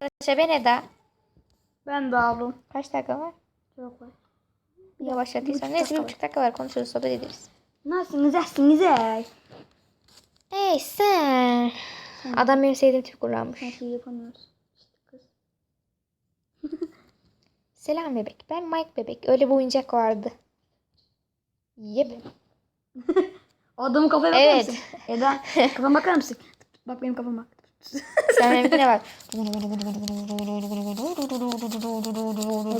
Arkadaşlar ben Eda. Ben de aldım. Kaç dakika var? Çok var. Bir Neyse bir buçuk dakika var konuşuruz sohbet ederiz. Nasılsınız? Nasılsınız? ey? Hey sen. Adam benim sevdiğim tip kullanmış. Her şeyi yapamıyoruz. Selam bebek. Ben Mike bebek. Öyle bir oyuncak vardı. Yep. Adamın kafaya bakar Evet. mısın? Eda kafama bakar mısın? Bak benim kafama bak. Sen benimkine bak.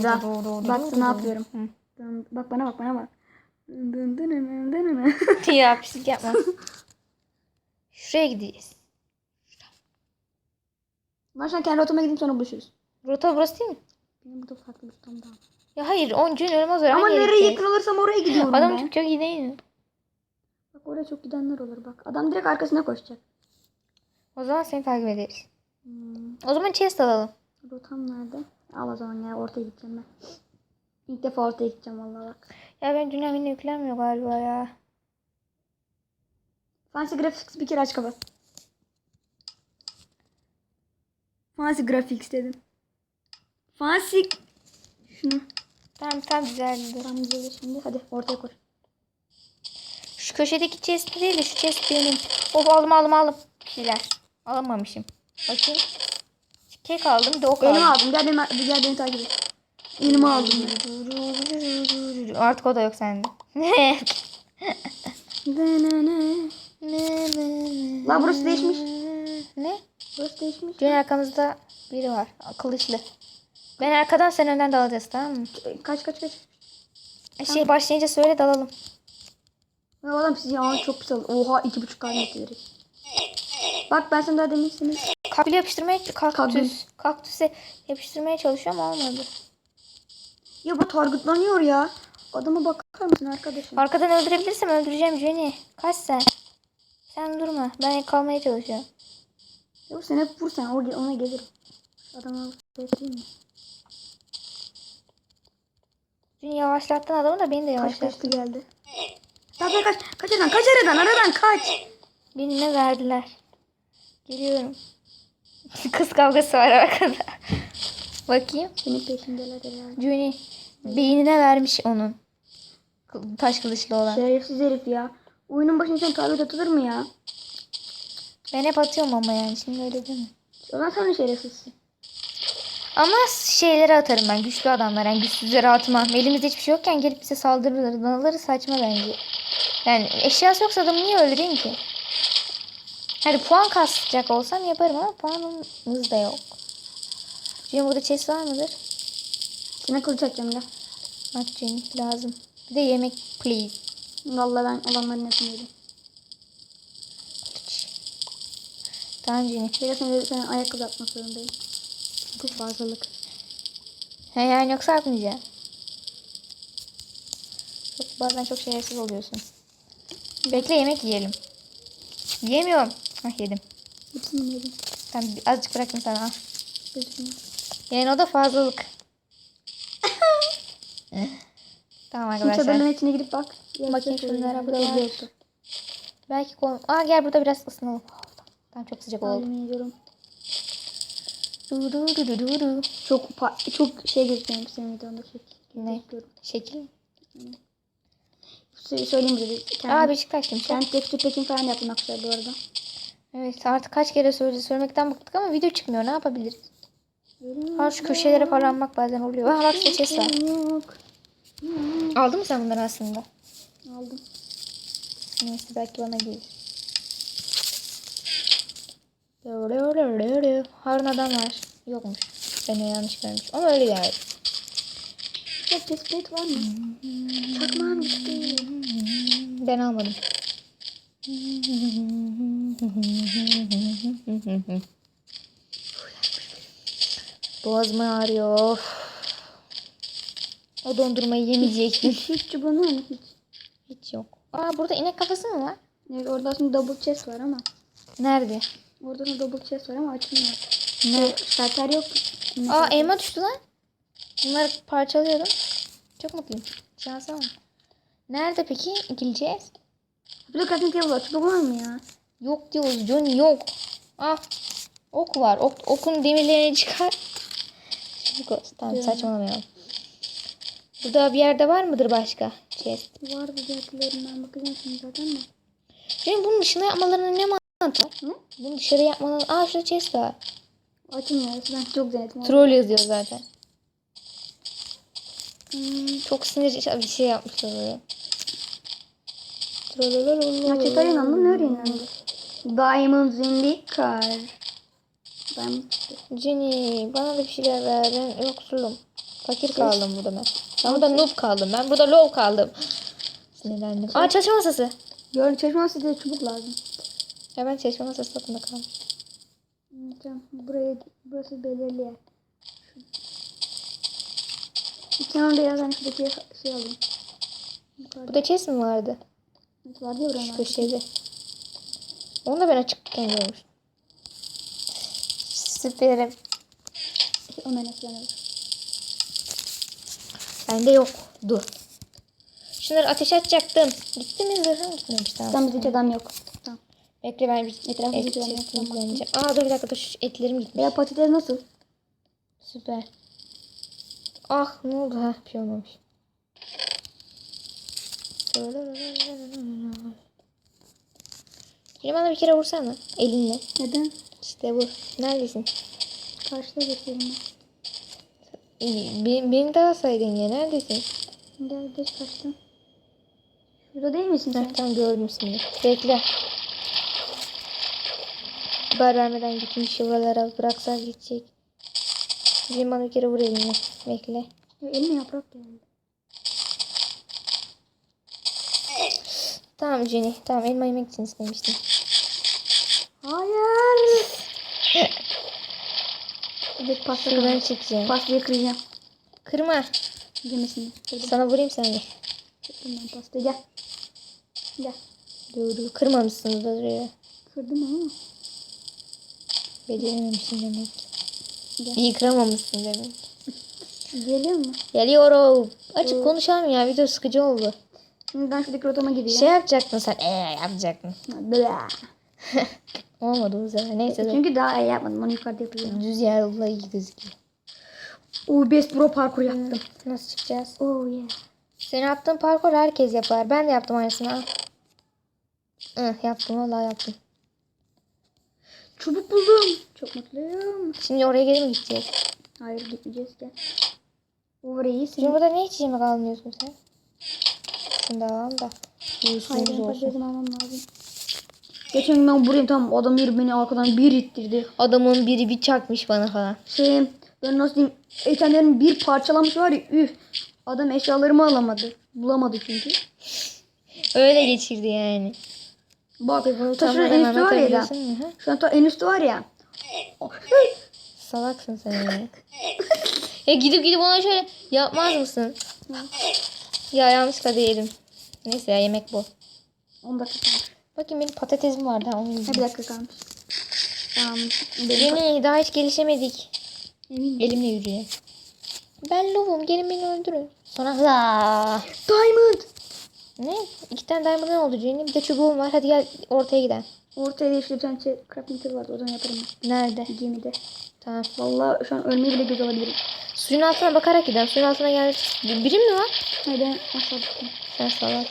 Eda bak ne yapıyorum. Bak bana bak bana bak. Ya pislik yapma. Şuraya gideceğiz. Ben şu an kendi rotama gideyim sonra buluşuruz. Rota burası değil mi? Benim burada farklı bir rotam daha. Ya hayır 10 gün ölmez oraya. Ama nereye olursam oraya gidiyorum Adam ben. çok çok iyi değil mi? Bak oraya çok gidenler olur bak. Adam direkt arkasına koşacak. O zaman seni takip ederiz. Hmm. O zaman chest alalım. Rotam nerede? Al o zaman ya ortaya gideceğim ben. İlk defa ortaya gideceğim vallahi bak. Ya ben dünya yine yüklenmiyor galiba ya. Fancy Graphics bir kere aç kapat. Fancy Graphics dedim. Fancy şunu Tamam tamam güzeldi. tam güzel şimdi hadi ortaya koy. Şu köşedeki chest değil de şu chest benim. Of aldım aldım aldım. Bir şeyler. Alamamışım. Bakayım. Kek aldım. Bir de ok Elime aldım. aldım. Gel beni, gel beni takip et. Elime aldım. ben. Artık o da yok sende. La burası değişmiş. Ne? Burası değişmiş. Dün arkamızda biri var. Kılıçlı. Ben arkadan sen önden dalacağız tamam mı? Kaç kaç kaç. Şey başlayınca söyle dalalım. Ya adam sizi ya çok pis aldı. Oha iki buçuk kalmış direkt. Bak ben sana daha demişsiniz. Kaktüs yapıştırmaya kaktüs. Kaktüs. Kaktüse yapıştırmaya çalışıyorum olmadı. Ya bu targetlanıyor ya. Adama bakar mısın arkadaşım? Arkadan öldürebilirsem öldüreceğim Jenny. Kaç sen. Sen durma. Ben kalmaya çalışıyorum. Yok sen hep vur sen. O, ona gelirim. Adama bekleyeyim mi? Jenny yavaşlattın adamı da beni de Kaç yavaşlattı. kaçtı geldi. Ya kaç kaç. Kaç aradan kaç aradan aradan kaç. Benimle verdiler. Geliyorum. Kız kavgası var arkada. Bakayım. Senin peşindeler herhalde. Jenny beynine vermiş onun. Taş kılıçlı olan. Şerefsiz herif ya. Oyunun başında sen tabi atılır mı ya? Ben hep atıyorum ama yani şimdi öyle değil mi? O zaman sen de şerefsizsin. Ama şeylere atarım ben güçlü adamlara yani güçsüzlere atmam. Elimizde hiçbir şey yokken gelip bize saldırırlar. Danaları saçma bence. Yani eşyası yoksa adamı niye öldüreyim ki? Hadi puan kasacak olsam yaparım ama puanımız da yok. Cem burada chest var mıdır? Sana kılıç atacağım ya. At Cem lazım. Bir de yemek please. Vallahi ben olanların hepsini yedim. Tamam Cem. Biraz sonra sen ayakkabı atmak zorundayım. Bu fazlalık. He yani yoksa atmayacağım. Çok, bazen çok şerefsiz oluyorsun. Bekle yemek yiyelim. Yiyemiyorum. Hah yedim. Hepsini yedim. Tamam azıcık bırakayım sana. al. Hepsini. Yani o da fazlalık. tamam Şimdi arkadaşlar. çadırların içine girip bak. Bakayım şunlara, burada var. Belki kol... Aa gel burada biraz ısınalım. Tamam çok sıcak oldu. Ediyorum. Du du du du du du. Çok çok şey gözüküyor senin videonda şey. Ne? Şekil. Sö- Söyleyeyim bir de. Kendi, Aa Beşiktaş demiş. kendi texture packing falan yaptım arkadaşlar bu arada. Evet artık kaç kere söyledi söylemekten bıktık ama video çıkmıyor. Ne yapabiliriz? Ha şu köşelere falan bak bazen oluyor. Ha bak chest var. Yok. Aldın mı sen bunları aslında? Aldım. Neyse belki bana gelir. Harun adam var. Yokmuş. Ben de yanlış görmüş. Ama öyle geldi. Ya tespit var mı? Çakmağım gitti. Ben almadım. Boğazım ağrıyor. O dondurmayı yemeyecektim. Hiç, hiç çubuğun var mı? Hiç. Hiç yok. Aa burada inek kafası mı var? Evet, orada aslında double chest var ama. Nerede? Orada da double chest var ama açılmıyor. Ne? Şalter yok. Aa elma düştü lan. Bunları parçalıyorum. Çok mutluyum. Şansa bak. Nerede peki? Gideceğiz. Bir de crafting table var. Çubuk var mı ya? Yok diyoruz. Johnny yok. Ah. Ok var. Ok, okun demirlerini çıkar. Çabuk. Tamam saçmalamayalım. Burada bir yerde var mıdır başka? Chest. Vardı diğerlerinden bakacağım şimdi zaten de. Benim bunun dışına yapmalarının ne mantığı? Ne? Bunu dışarı yapmaları... Aa şurada chest var. Açılmıyor. Ben çok denedim. Troll yazıyor zaten. Hmm, çok sinir bir şey yapmışlar oraya. Ya Çetay inandı ne öğrendi? Diamonds in the car. Diamond. Jenny bana da bir şeyler ver. Ben yoksulum. Fakir kaldım burada ben. Ben burada noob kaldım. Ben burada low kaldım. Sinirlendim. Aa çalışma masası. Gördün çalışma size çubuk lazım. Ya ben çalışma masası satında kaldım. Tamam. Buraya, burası belirli yer. Bir de yazan şuradaki şey alayım. Yukarıda Burada chest mi vardı? vardı ya buranın. Şu köşede. Onu da ben açıkken görmüştüm. Süperim. O menesi ben Bende yok. Dur. Şunları ateş atacaktım. Gitti mi zırhım gitmemiş tamam. Tam bizim hiç adam yok. Tamam. Bekle ben bir Etrafı et kullanacağım. Aa dur bir dakika dur şu etlerim gitmiş. Veya patates nasıl? Süper. Ah ne oldu ha bir şey olmamış. Yine bana bir kere vursana elinle. Neden? İşte bu. Neredesin? Karşıda geçelim Benim, beni daha saydın ya. Neredesin? ben. Gel geç kaçtın. Şurada değil misin sen? tamam gördüm seni. Bekle. Haber vermeden gitmiş buralara bıraksa gidecek. Şimdi bana bir kere vur eline. Bekle. Ya, elime yaprak geldi. Tamam Jenny. Tamam elma yemek için istemiştim. Hayır. Bir pasta Şuradan çekeceğim. Pastayı kıracağım. Kırma. Yemesini. Kırdım. Sana vurayım sen de. Kırdım ben pastayı. Gel. Gel. Dur dur. Kırmamışsınız da duruyor. Kırdım ama. Becerememişsin demek. Gel. İyi kıramamışsın demek. Geliyor mu? Geliyorum. Açık konuşalım ya. Video sıkıcı oldu. Şimdi ben şuradaki rotama gideceğim. Şey yapacaktın sen. Eee yapacaktın. Bla. Olmadı bu sefer. Neyse dur. Çünkü daha iyi yapmadım. Onu yukarıda yapacağım. Düz yerle iyi gözüküyor. Oo best pro parkur yaptım. Nasıl çıkacağız? Oh yeah. Senin yaptığın parkur herkes yapar. Ben de yaptım aynısını. Al. Hı, yaptım vallahi yaptım. Çubuk buldum. Çok mutluyum. Şimdi oraya geri mi gideceğiz? Hayır gitmeyeceğiz gel. Orayı Şimdi burada ne yemek almıyorsun sen? Şunu da alalım da. Hayır patatesimi almam lazım. Geçen gün ben buraya tamam adam yürü beni arkadan bir ittirdi. Adamın biri bir çakmış bana falan. Şey ben nasıl diyeyim etenlerin bir parçalamış var ya üf. Adam eşyalarımı alamadı. Bulamadı çünkü. Öyle geçirdi yani. Bak ta şurada en üstü var ya da. Şu an ta en üstü var ya. Salaksın sen ya. ya gidip gidip ona şöyle yapmaz mısın? ya yanlışlıkla değilim. Neyse ya yemek bu. 10 dakika Bakayım benim patatesim vardı. Onu Ha, bir yiyeceğim. dakika kalmış. Tamam. Benim Yeni daha hiç gelişemedik. Eminim. Elimle yürüyor. Ben lovum gelin beni öldürün. Sonra hıa. Diamond. Ne? İki tane diamond ne oldu Jenny? Bir de çubuğum var. Hadi gel ortaya gidelim. Ortaya da işte bir tane şey, crafting table vardı. Oradan yaparım Nerede? Gemide. Tamam. Vallahi şu an ölmeyi bile göz alabilirim. Suyun altına bakarak gidelim. Suyun altına gel. Biri mi var? Hayır ben aşağı düştüm. Sen salak.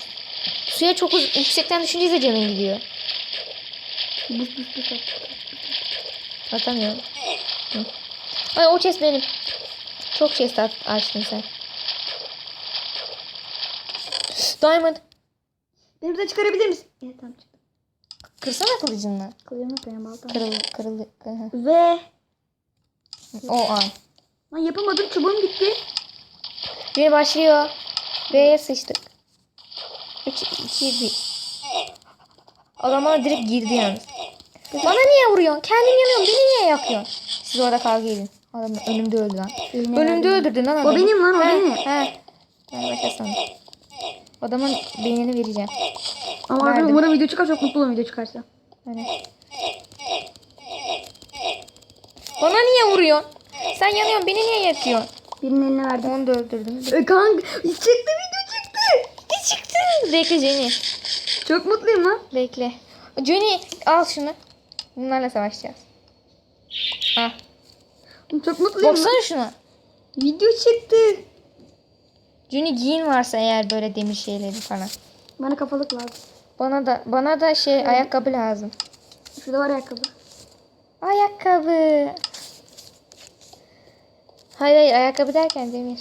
Suya çok uz- yüksekten düşünce de canın gidiyor. Buz. at. Atamıyorum. Hı. Ay o chest benim. Çok chest at, açtın sen. Diamond. Beni buradan çıkarabilir misin? Evet tamam çıktım. Kırsana kılıcınla. Kılıcım yok benim baltam. Kırıldı, kırıldı. Ve O an. lan yapamadım çubuğum gitti. Bir başlıyor. B'ye sıçtık. 3, 2, 1. Adamlar direkt girdi yalnız. Bana niye vuruyorsun? Kendin yanıyorsun. Beni niye yakıyorsun? Siz orada kavga edin. Adam önümde öldü lan. Eline Önümde öldürdün lan O adamı. benim lan, o He, benim. He. Ben başka sandım. Adamın beynini vereceğim. Ama. Verdim. umarım video çıkar çok mutlu olurum video çıkarsa. Hani. Bana niye vuruyorsun? Sen yanıyorsun. Beni niye yakıyorsun? Birinin eline verdim. Onu da öldürdüm. E, kanka çıktı çıktı? Bekle Jenny. Çok mutluyum lan. Bekle. Johnny al şunu. Bunlarla savaşacağız. Ah. Çok mutluyum. Baksana şuna. Video çıktı. Juni giyin varsa eğer böyle demir şeyleri falan. Bana kafalık lazım. Bana da bana da şey ayakkabı lazım. Şurada var ayakkabı. Ayakkabı. Hayır hayır ayakkabı derken demir.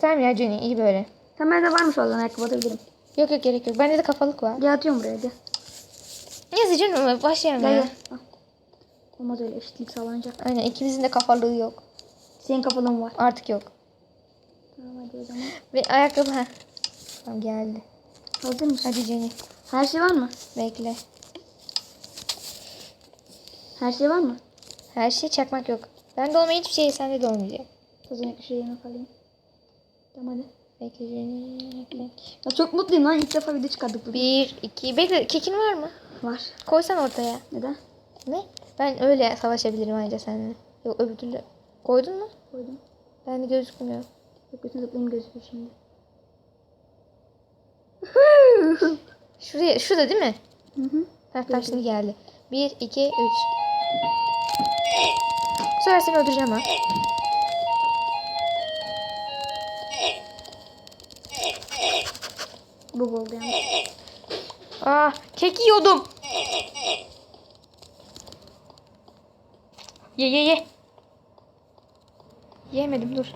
Tamam ya Juni iyi böyle. Sen bende varmış o zaman ayakkabı atabilirim. Yok yok gerek yok. Bende de kafalık var. Gel atıyorum buraya gel. Neyse Juni başlayalım Gel ya. gel. Olmaz öyle eşitlik sağlanacak. Aynen ikimizin de kafalığı yok. Senin kafalığın var. Artık yok. Tamam hadi o zaman. Ve ayakkabı ha. Tamam geldi. Hazır mısın? Hadi Jenny Her şey var mı? bekle. Her şey var mı? Her şey çakmak yok. Bende olmayan hiçbir şey sende de olmayacak. Tazını şu yemek alayım. Tamam hadi. Bekle Jenny. Bekle. Ya çok mutluyum lan ilk defa video çıkardık bugün. Bir, iki. Bekle kekin var mı? Var. Koysan ortaya. Neden? Ne? Ben öyle savaşabilirim ayrıca seninle. Yok öbür türlü. Koydun mu? Koydum. Ben de gözükmüyor. Yok bütün zıplayayım gözüküyor şimdi. Şuraya, şurada değil mi? Hı hı. Heh, tamam şimdi geldi. Bir, iki, üç. Bu sefer seni öldüreceğim ha. Bug oldu yani. Ah, kek yiyordum. Ye ye ye. Yemedim dur.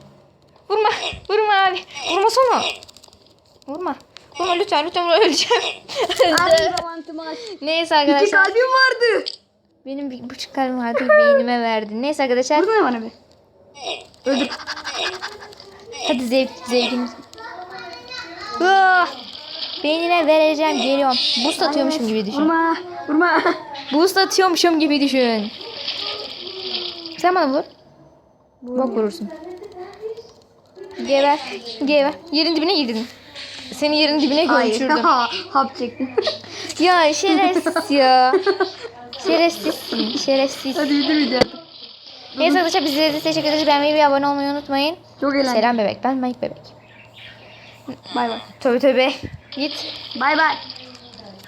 Vurma. Vurma abi. Vurmasana. Vurma. Vurma lütfen lütfen öleceğim. Neyse İki arkadaşlar. kalbim vardı. Benim bir buçuk kalbim vardı beynime verdi. Neyse arkadaşlar. Vurdun bana bir. Öldüm. Hadi zevk, zevkimiz. Ah! Beynine vereceğim geliyorum. Boost atıyormuşum gibi düşün. Vurma. Vurma. Boost atıyormuşum gibi düşün. Sen bana vur. Bok vurursun. Geber. Geber. Yerin dibine girdin. Seni yerin dibine gömçürdüm. Hap çektim. ya şerefsiz ya. Şerefsizsin. Şerefsiz. Hadi bitir video. Neyse arkadaşlar bizlere de teşekkür ederiz. Beğenmeyi ve abone olmayı unutmayın. Çok eğlendim. Selam bebek. Ben Mike bebek. Bay bay. Tövbe tövbe. Git. Bay bay.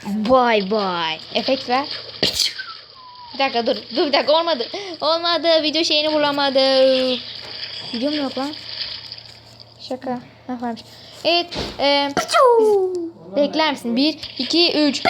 Bye bye. Efekt ver. Bir dakika dur. Dur bir dakika olmadı. Olmadı. Video şeyini bulamadım. Video mu yok lan? Şaka. Ha varmış. Evet. E, bekler misin? 1, 2, 3.